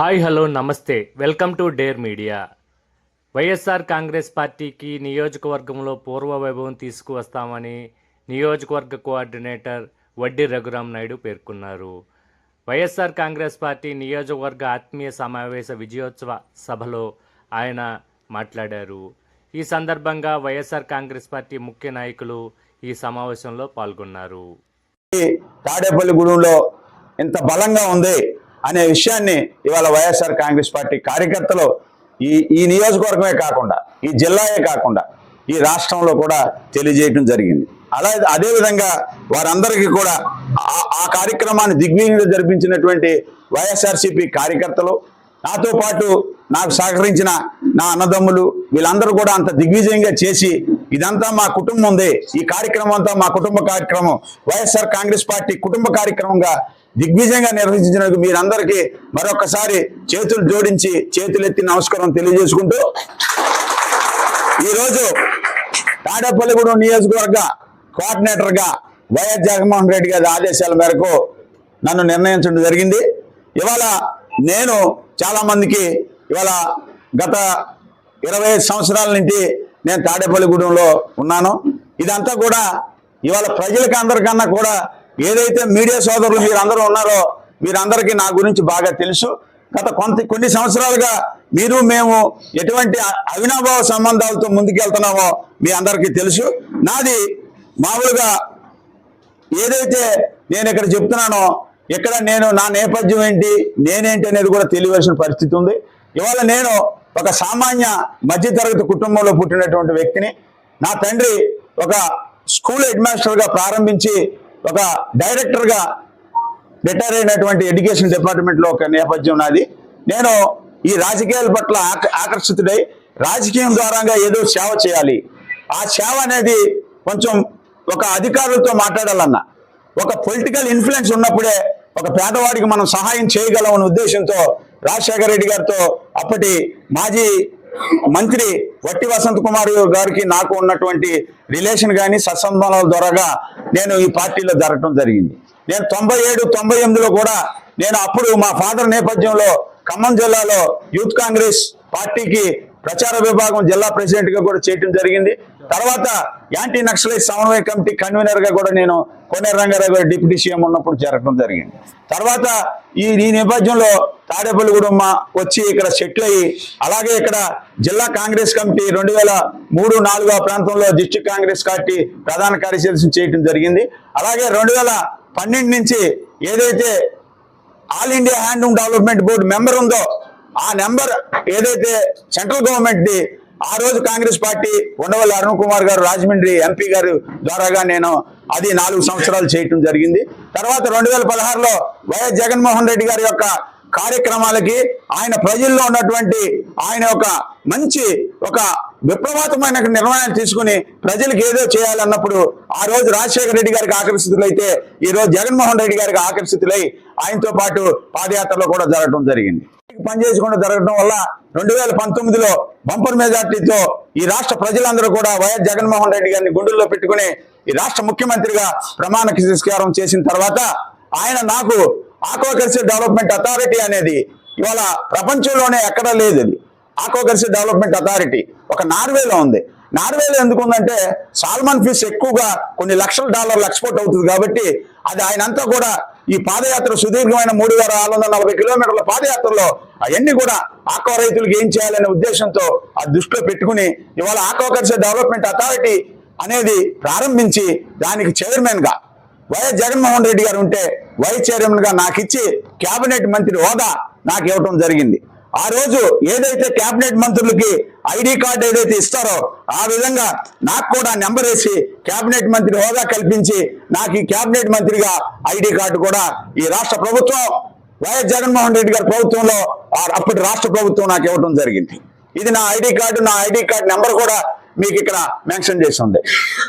Hi hello namaste. Welcome to dare media. YSR Congress పార్టీకి నియోజకవర్గంలో పూర్వ వైభవం తీసుకువస్తామని నియోజకవర్గ కోఆర్డినేటర్ వడ్డీ రఘురాం నాయుడు పేర్కొన్నారు. వైఎస్ఆర్ కాంగ్రెస్ పార్టీ నియోజకవర్గ ఆత్మీయ సమావేశ విజయోత్సవ సభలో ఆయన మాట్లాడారు. ఈ సందర్భంగా వైఎస్ఆర్ కాంగ్రెస్ పార్టీ ముఖ్య నాయకులు ఈ సమావేశంలో పాల్గొన్నారు. తాడేపల్లిగూడెంలో ఇంత బలంగా ఉంది అనే విషయాన్ని ఇవాళ వైఎస్ఆర్ కాంగ్రెస్ పార్టీ కార్యకర్తలు ఈ ఈ నియోజకవర్గమే కాకుండా ఈ జిల్లాయే కాకుండా ఈ రాష్ట్రంలో కూడా తెలియజేయటం జరిగింది. అలా అదేవిధంగా వారందరికీ కూడా ఆ- ఆ కార్యక్రమాన్ని దిగ్విజయంగా జరిపించినటువంటి వైఎస్ఆర్సీపీ కార్యకర్తలు నాతో పాటు నాకు సహకరించిన నా అన్నదమ్ములు వీళ్ళందరూ కూడా అంత దిగ్విజయంగా చేసి ఇదంతా మా కుటుంబం ఉంది. ఈ కార్యక్రమం అంతా మా కుటుంబ కార్యక్రమం. వైఎస్ఆర్ కాంగ్రెస్ పార్టీ కుటుంబ కార్యక్రమంగా దిగ్విజయంగా నిర్వహించినందుకు మీరందరికీ మరొకసారి చేతులు జోడించి చేతులెత్తి నమస్కారం తెలియజేసుకుంటూ ఈరోజు తాడేపల్లిగూడెం నియోజకవర్గ కోఆర్డినేటర్గా వైఎస్ జగన్మోహన్ రెడ్డి గారి ఆదేశాల మేరకు నన్ను నిర్ణయించడం జరిగింది. ఇవాళ నేను చాలా మందికి ఇవాళ గత ఇరవై ఐదు సంవత్సరాల నుంచి నేను తాడేపల్లిగూడెంలో ఉన్నాను. ఇదంతా కూడా ఇవాళ ప్రజలకి అందరికన్నా కూడా ఏదైతే మీడియా సోదరులు మీరు అందరూ ఉన్నారో మీరందరికీ నా గురించి బాగా తెలుసు. గత కొంత కొన్ని సంవత్సరాలుగా మీరు మేము ఎటువంటి అవినాభావ సంబంధాలతో ముందుకెళ్తున్నామో మీ అందరికీ తెలుసు. నాది మామూలుగా ఏదైతే నేను ఇక్కడ చెప్తున్నానో ఇక్కడ నేను నా నేపథ్యం ఏంటి నేనేంటి అనేది కూడా తెలియవలసిన పరిస్థితి ఉంది. ఇవాళ నేను ఒక సామాన్య మధ్యతరగతి కుటుంబంలో పుట్టినటువంటి వ్యక్తిని నా తండ్రి ఒక స్కూల్ హెడ్ మాస్టర్గా ప్రారంభించి ఒక డైరెక్టర్గా రిటైర్ అయినటువంటి ఎడ్యుకేషన్ డిపార్ట్మెంట్లో ఒక నేపథ్యం నాది. నేను ఈ రాజకీయాల పట్ల ఆక- ఆకర్షితుడై రాజకీయం ద్వారాగా ఏదో సేవ చేయాలి. ఆ సేవ అనేది కొంచెం ఒక అధికారులతో మాట్లాడాలన్నా ఒక పొలిటికల్ ఇన్ఫ్లుయెన్స్ ఉన్నప్పుడే ఒక పేదవాడికి మనం సహాయం చేయగలం అనే ఉద్దేశంతో రాజశేఖర రెడ్డి గారితో అప్పటి మాజీ మంత్రి వట్టి వసంత్ కుమార్ గారికి నాకు ఉన్నటువంటి రిలేషన్ కానీ సత్సంబంధాల ద్వారాగా నేను ఈ పార్టీలో జరగటం జరిగింది. నేను తొంభై ఏడు తొంభై ఎనిమిదిలో కూడా నేను అప్పుడు మా ఫాదర్ నేపథ్యంలో ఖమ్మం జిల్లాలో యూత్ కాంగ్రెస్ పార్టీకి ప్రచార విభాగం జిల్లా ప్రెసిడెంట్గా కూడా చేయటం జరిగింది. తర్వాత యాంటీ నక్సలైట్ సమన్వయ కమిటీ కన్వీనర్గా కూడా నేను కోనేరు రంగారావు గారు డిప్యూటీ సీఎం ఉన్నప్పుడు జరగడం జరిగింది. తర్వాత ఈ ఈ నేపథ్యంలో తాడేపల్లి మా వచ్చి ఇక్కడ సెటిల్ అయ్యి అలాగే ఇక్కడ జిల్లా కాంగ్రెస్ కమిటీ రెండు వేల మూడు నాలుగు ఆ ప్రాంతంలో డిస్టిక్ కాంగ్రెస్ పార్టీ ప్రధాన కార్యదర్శి చేయటం జరిగింది. అలాగే రెండు వేల పన్నెండు నుంచి ఏదైతే all India handloom development board member ఉందో ఆ నెంబర్ ఏదైతే సెంట్రల్ గవర్నమెంట్ ది ఆ రోజు కాంగ్రెస్ పార్టీ ఉండవల్లి అరుణ్ కుమార్ గారు రాజమండ్రి ఎంపీ గారు ద్వారాగా నేను అది నాలుగు సంవత్సరాలు చేయటం జరిగింది. తర్వాత రెండు వేల పదహారులో వైఎస్ జగన్మోహన్ రెడ్డి గారి యొక్క కార్యక్రమాలకి ఆయన ప్రజల్లో ఉన్నటువంటి ఆయన ఒక మంచి ఒక విప్లవాత్మైన నిర్ణయాన్ని తీసుకుని ప్రజలకు ఏదో చేయాలన్నప్పుడు ఆ రోజు రాజశేఖర రెడ్డి గారికి ఆకర్షితులైతే ఈ రోజు జగన్మోహన్ రెడ్డి గారికి ఆకర్షితులై ఆయనతో పాటు పాదయాత్రలో కూడా జరగడం జరిగింది. పనిచేయకుండా జరగడం వల్ల రెండు వేల పంతొమ్మిదిలో బంపర్ మెజార్టీతో ఈ రాష్ట్ర ప్రజలందరూ కూడా వైఎస్ జగన్మోహన్ రెడ్డి గారిని గుండెల్లో పెట్టుకుని ఈ రాష్ట్ర ముఖ్యమంత్రిగా ప్రమాణ స్వీకారం చేసిన తర్వాత ఆయన నాకు ఆక్వాకల్చర్ డెవలప్మెంట్ అథారిటీ అనేది ఇవాళ ప్రపంచంలోనే ఎక్కడా లేదు అది. ఆక్వాకల్చర్ డెవలప్మెంట్ అథారిటీ ఒక నార్వేలో ఉంది. నార్వేలో ఎందుకు ఉందంటే సాల్మన్ ఫిష్ ఎక్కువగా కొన్ని లక్షల డాలర్లు ఎక్స్పోర్ట్ అవుతుంది కాబట్టి అది ఆయనంతా కూడా ఈ పాదయాత్ర సుదీర్ఘమైన మూడు వేల ఆరు వందల నలభై కిలోమీటర్ల పాదయాత్రలో అవన్నీ కూడా ఆక్వా రైతులకు ఏం చేయాలనే ఉద్దేశంతో ఆ దృష్టిలో పెట్టుకుని ఇవాళ ఆక్వాకల్చర్ డెవలప్మెంట్ అథారిటీ అనేది ప్రారంభించి దానికి చైర్మన్గా వైఎస్ జగన్మోహన్ రెడ్డి గారు ఉంటే వైస్ చైర్మన్గా నాకు ఇచ్చి కేబినెట్ మంత్రి హోదా నాకు ఇవ్వటం జరిగింది. ఆ రోజు ఏదైతే కేబినెట్ మంత్రులకి ఐడి కార్డు ఏదైతే ఇస్తారో ఆ విధంగా నాకు కూడా నెంబర్ వేసి కేబినెట్ మంత్రి హోదా కల్పించి నాకు ఈ కేబినెట్ మంత్రిగా ఐడి కార్డు కూడా ఈ రాష్ట్ర ప్రభుత్వం వైఎస్ జగన్మోహన్ రెడ్డి గారి ప్రభుత్వంలో అప్పటి రాష్ట్ర ప్రభుత్వం నాకు ఇవ్వడం జరిగింది. ఇది నా ఐడి కార్డు నా ఐడి కార్డు నెంబర్ కూడా మీకు ఇక్కడ మెన్షన్ చేసి ఉంది.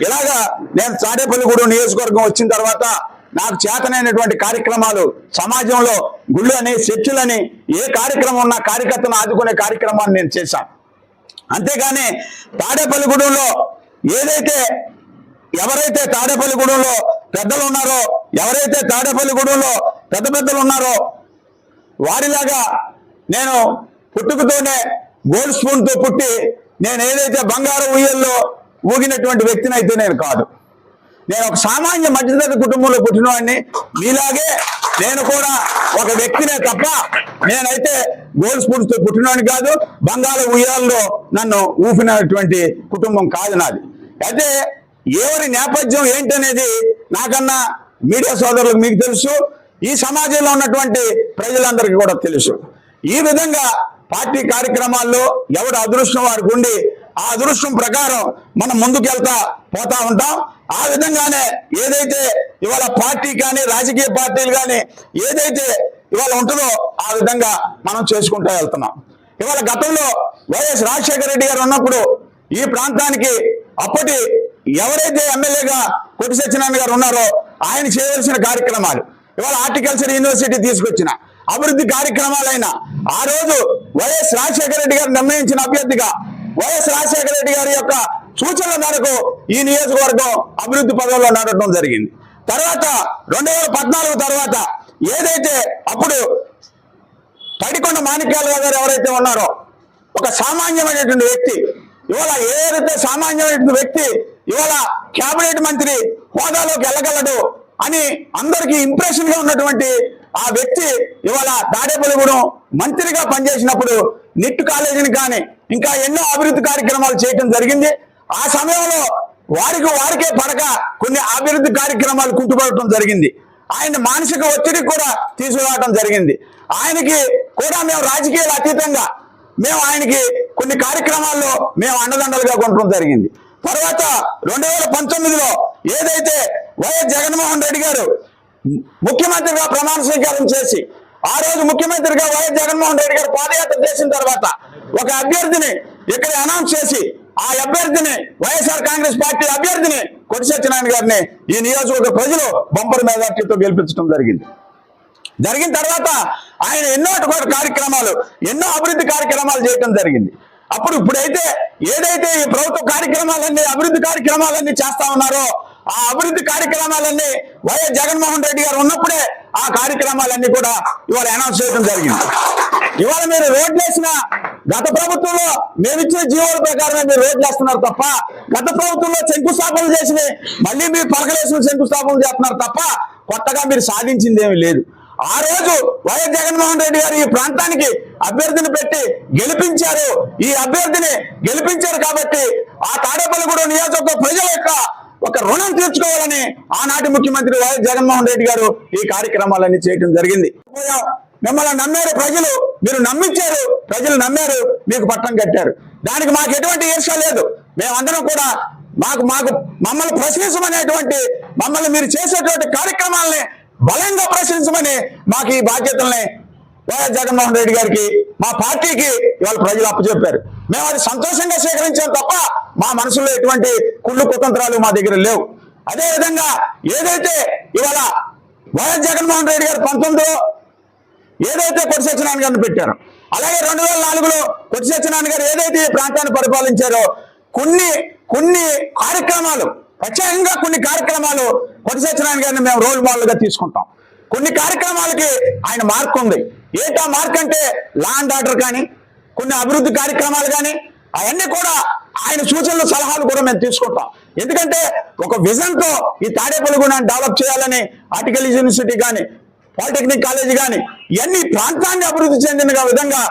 ఇలాగా నేను తాడేపల్లిగూడెం నియోజకవర్గం వచ్చిన తర్వాత నాకు చేతనైనటువంటి కార్యక్రమాలు సమాజంలో గుళ్ళని చర్చిలని ఏ కార్యక్రమం ఉన్నా కార్యకర్తను ఆదుకునే కార్యక్రమాన్ని నేను చేశాను. అంతేగాని తాడేపల్లిగూడెంలో ఏదైతే ఎవరైతే తాడేపల్లిగూడెంలో పెద్దలు ఉన్నారో ఎవరైతే తాడేపల్లిగూడెంలో పెద్ద పెద్దలు ఉన్నారో వారిలాగా నేను పుట్టుకతోనే గోల్డ్ స్పూన్తో పుట్టి నేను ఏదైతే బంగారు ఉయ్యల్లో ఊగినటువంటి వ్యక్తిని అయితే నేను కాదు. నేను ఒక సామాన్య మధ్యతరగతి కుటుంబంలో పుట్టినవాడిని. మీలాగే నేను కూడా ఒక వ్యక్తినే తప్ప నేనైతే గోల్డ్ స్పూన్స్తో పుట్టినవాడిని కాదు బంగాళ ఉయ్యాల్లో నన్ను ఊపినటువంటి కుటుంబం కాదు నాది. అయితే ఎవరి నేపథ్యం ఏంటనేది నాకన్నా మీడియా సోదరులకు మీకు తెలుసు ఈ సమాజంలో ఉన్నటువంటి ప్రజలందరికీ కూడా తెలుసు. ఈ విధంగా పార్టీ కార్యక్రమాల్లో ఎవరి అదృష్టం వారికి ఉండి ఆ అదృష్టం ప్రకారం మనం ముందుకెళ్తా పోతా ఉంటాం. ఆ విధంగానే ఏదైతే ఇవాళ పార్టీ కానీ రాజకీయ పార్టీలు కానీ ఏదైతే ఇవాళ ఉంటుందో ఆ విధంగా మనం చేసుకుంటూ వెళ్తున్నాం. ఇవాళ గతంలో వైఎస్ రాజశేఖర రెడ్డి గారు ఉన్నప్పుడు ఈ ప్రాంతానికి అప్పటి ఎవరైతే ఎమ్మెల్యేగా కొట్టి సత్యనారాయణ గారు ఉన్నారో ఆయన చేయవలసిన కార్యక్రమాలు ఇవాళ హార్టికల్చర్ యూనివర్సిటీ తీసుకొచ్చిన అభివృద్ధి కార్యక్రమాలైన ఆ రోజు వైఎస్ రాజశేఖర రెడ్డి గారు నిర్ణయించిన అభ్యర్థిగా వైఎస్ రాజశేఖర రెడ్డి గారి యొక్క సూచనల మేరకు ఈ నియోజకవర్గం అభివృద్ధి పదవుల్లో నడవడం జరిగింది. తర్వాత రెండు వేల పద్నాలుగు తర్వాత ఏదైతే అప్పుడు పడికొండ మాణిక్యాల గారు ఎవరైతే ఉన్నారో ఒక సామాన్యమైనటువంటి వ్యక్తి ఇవాళ ఏదైతే సామాన్యమైనటువంటి వ్యక్తి ఇవాళ కేబినెట్ మంత్రి హోదాలోకి వెళ్ళగలడు అని అందరికీ ఇంప్రెషన్గా ఉన్నటువంటి ఆ వ్యక్తి ఇవాళ తాడేపల్లిగూడెం మంత్రిగా పనిచేసినప్పుడు నిట్టు కాలేజీని కానీ ఇంకా ఎన్నో అభివృద్ధి కార్యక్రమాలు చేయటం జరిగింది. ఆ సమయంలో వారికి వారికే పడక కొన్ని అభివృద్ధి కార్యక్రమాలు కుంటుపడటం జరిగింది. ఆయన మానసిక ఒత్తిడి కూడా తీసుకురావడం జరిగింది. ఆయనకి కూడా మేము రాజకీయాలు అతీతంగా మేము ఆయనకి కొన్ని కార్యక్రమాల్లో మేము అండదండలుగా కొనడం జరిగింది. తర్వాత రెండు వేల పంతొమ్మిదిలో ఏదైతే వైఎస్ జగన్మోహన్ రెడ్డి గారు ముఖ్యమంత్రిగా ప్రమాణ స్వీకారం చేసి ఆ రోజు ముఖ్యమంత్రిగా వైఎస్ జగన్మోహన్ రెడ్డి గారు పాదయాత్ర చేసిన తర్వాత ఒక అభ్యర్థిని ఇక్కడ అనౌన్స్ చేసి ఆ అభ్యర్థిని వైఎస్ఆర్ కాంగ్రెస్ పార్టీ అభ్యర్థిని కొట్టి సత్యనారాయణ గారిని ఈ నియోజకవర్గ ప్రజలు బంపర్ మెజార్టీతో గెలిపించడం జరిగింది. జరిగిన తర్వాత ఆయన ఎన్నో కార్యక్రమాలు ఎన్నో అభివృద్ధి కార్యక్రమాలు చేయటం జరిగింది. అప్పుడు ఇప్పుడైతే ఏదైతే ఈ ప్రభుత్వ కార్యక్రమాలన్నీ అభివృద్ధి కార్యక్రమాలన్నీ చేస్తా ఉన్నారో ఆ అభివృద్ధి కార్యక్రమాలన్నీ వైఎస్ జగన్మోహన్ రెడ్డి గారు ఉన్నప్పుడే ఆ కార్యక్రమాలన్నీ కూడా ఇవాళ అనౌన్స్ చేయడం జరిగింది. ఇవాళ మీరు రోడ్లు వేసిన గత ప్రభుత్వంలో మేమిచ్చే జీవోల ప్రకారమే మీరు రోడ్లు వేస్తున్నారు తప్ప గత ప్రభుత్వంలో శంకుస్థాపనలు చేసిన మళ్ళీ మీరు పలకలేసిన శంకుస్థాపనలు చేస్తున్నారు తప్ప కొత్తగా మీరు సాధించింది ఏమీ లేదు. ఆ రోజు వైఎస్ జగన్మోహన్ రెడ్డి గారు ఈ ప్రాంతానికి అభ్యర్థిని పెట్టి గెలిపించారు. ఈ అభ్యర్థిని గెలిపించారు కాబట్టి ఆ తాడేపల్లిగూడ నియోజకవర్గ ప్రజల యొక్క ఒక రుణం తీర్చుకోవాలని ఆనాటి ముఖ్యమంత్రి వైఎస్ జగన్మోహన్ రెడ్డి గారు ఈ కార్యక్రమాలన్నీ చేయడం జరిగింది. మిమ్మల్ని నమ్మారు ప్రజలు మీరు నమ్మించారు ప్రజలు నమ్మారు మీకు పట్టం కట్టారు. దానికి మాకు ఎటువంటి ఈర్ష లేదు. మేమందరం కూడా మాకు మాకు మమ్మల్ని ప్రశ్నించమనేటువంటి మమ్మల్ని మీరు చేసేటువంటి కార్యక్రమాలని బలంగా ప్రశ్నించమని మాకు ఈ బాధ్యతల్ని వైఎస్ జగన్మోహన్ రెడ్డి గారికి మా పార్టీకి ఇవాళ ప్రజలు అప్పచెప్పారు. మేము అది సంతోషంగా స్వీకరించాం తప్ప మా మనసులో ఎటువంటి కుళ్ళు కుతంత్రాలు మా దగ్గర లేవు. అదే విధంగా ఏదైతే ఇవాళ వైఎస్ జగన్మోహన్ రెడ్డి గారు పంతొమ్మిదిలో ఏదైతే కొట్టి సత్యనారాయణ గారిని పెట్టారో అలాగే రెండు వేల నాలుగులో కొట్టి సత్యనారాయణ గారు ఏదైతే ఈ ప్రాంతాన్ని పరిపాలించారో కొన్ని కొన్ని కార్యక్రమాలు ప్రత్యేకంగా కొన్ని కార్యక్రమాలు కొట్టి సత్యనారాయణ గారిని మేము రోల్ మోడల్గా తీసుకుంటాం. కొన్ని కార్యక్రమాలు కార్యక్రమాలకి ఆయన మార్క్ ఉంది. ఏటా మార్క్ అంటే లా అండ్ ఆర్డర్ కానీ కొన్ని అభివృద్ధి కార్యక్రమాలు కానీ అవన్నీ కూడా ఆయన సూచనలు సలహాలు కూడా మేము తీసుకుంటాం. ఎందుకంటే ఒక విజన్తో ఈ తాడేపల్లిగూడెం డెవలప్ చేయాలని ఆర్టికల్ యూనివర్సిటీ కానీ పాలిటెక్నిక్ కాలేజీ కానీ ఇవన్నీ ప్రాంతాన్ని అభివృద్ధి చెందిన విధంగా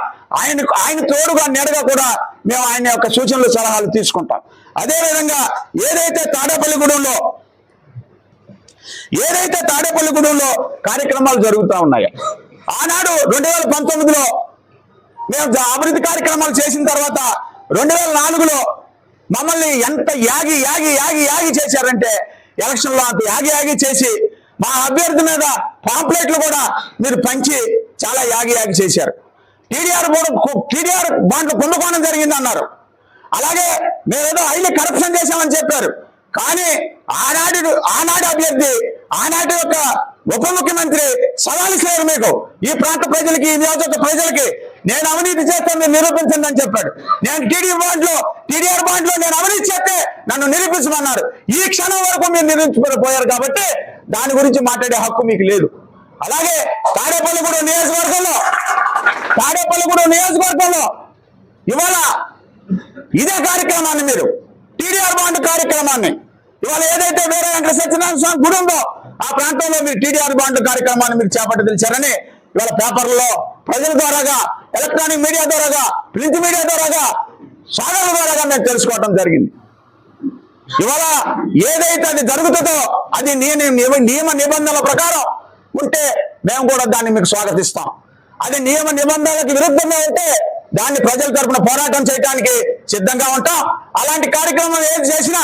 ఆయన ఆయన తోడుగా నీడగా కూడా మేము ఆయన యొక్క సూచనలు సలహాలు తీసుకుంటాం. అదే విధంగా ఏదైతే తాడేపల్లిగూడెంలో ఏదైతే తాడేపల్లిగూడెంలో కార్యక్రమాలు జరుగుతూ ఉన్నాయో ఆనాడు రెండు వేల పంతొమ్మిదిలో మేము అభివృద్ధి కార్యక్రమాలు చేసిన తర్వాత రెండు వేల నాలుగులో మమ్మల్ని ఎంత యాగి యాగి యాగి యాగి చేశారంటే ఎలక్షన్లో అంత యాగి యాగి చేసి మా అభ్యర్థి మీద పాంప్లెట్లు కూడా మీరు పంచి చాలా యాగి యాగి చేశారు. టీడీఆర్ టీడీఆర్ బాండ్లు కుంభకోణం జరిగింది అన్నారు అలాగే మేమేదో ఐదు కరప్షన్ చేశామని చెప్పారు. కానీ ఆనాడు ఆనాడు అభ్యర్థి ఆనాటి యొక్క ఉప ముఖ్యమంత్రి సవాల్ చేయరు మీకు. ఈ ప్రాంత ప్రజలకి ఈ నియోజక ప్రజలకి నేను అవినీతి చేస్తాను మీరు నిరూపించండి అని చెప్పాడు. నేను టీడీ బాండ్లో టీడీఆర్ బాండ్లో నేను అవినీతి చేస్తే నన్ను నిరూపించమన్నారు. ఈ క్షణం వరకు మీరు నిరూపించబడిపోయారు కాబట్టి దాని గురించి మాట్లాడే హక్కు మీకు లేదు. అలాగే తాడేపల్లిగూడెం కూడా నియోజకవర్గంలో తాడేపల్లిగూడెం నియోజకవర్గంలో ఇవాళ ఇదే కార్యక్రమాన్ని మీరు టీడీఆర్ బాండ్ కార్యక్రమాన్ని ఇవాళ ఏదైతే వేరే వెంకట సత్యనారాయణ స్వామి గుడి ఉందో ఆ ప్రాంతంలో మీరు టీడీఆర్ బాండ్ కార్యక్రమాన్ని మీరు చేపట్టి తెలిచారని ఇవాళ పేపర్లో ప్రజల ద్వారాగా ఎలక్ట్రానిక్ మీడియా ద్వారాగా ప్రింట్ మీడియా ద్వారాగా సాధన ద్వారాగా మేము తెలుసుకోవటం జరిగింది. ఇవాళ ఏదైతే అది జరుగుతుందో అది నియ- నియమ నిబంధనల ప్రకారం ఉంటే మేము కూడా దాన్ని మీకు స్వాగతిస్తాం. అది నియమ నిబంధనలకు విరుద్ధంగా ఉంటే దాన్ని ప్రజల తరపున పోరాటం చేయడానికి సిద్ధంగా ఉంటాం. అలాంటి కార్యక్రమం ఏది చేసినా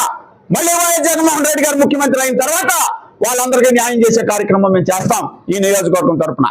మళ్ళీ వైఎస్ జగన్మోహన్ రెడ్డి గారు ముఖ్యమంత్రి అయిన తర్వాత వాళ్ళందరికీ న్యాయం చేసే కార్యక్రమం మేము చేస్తాం ఈ నియోజకవర్గం తరఫున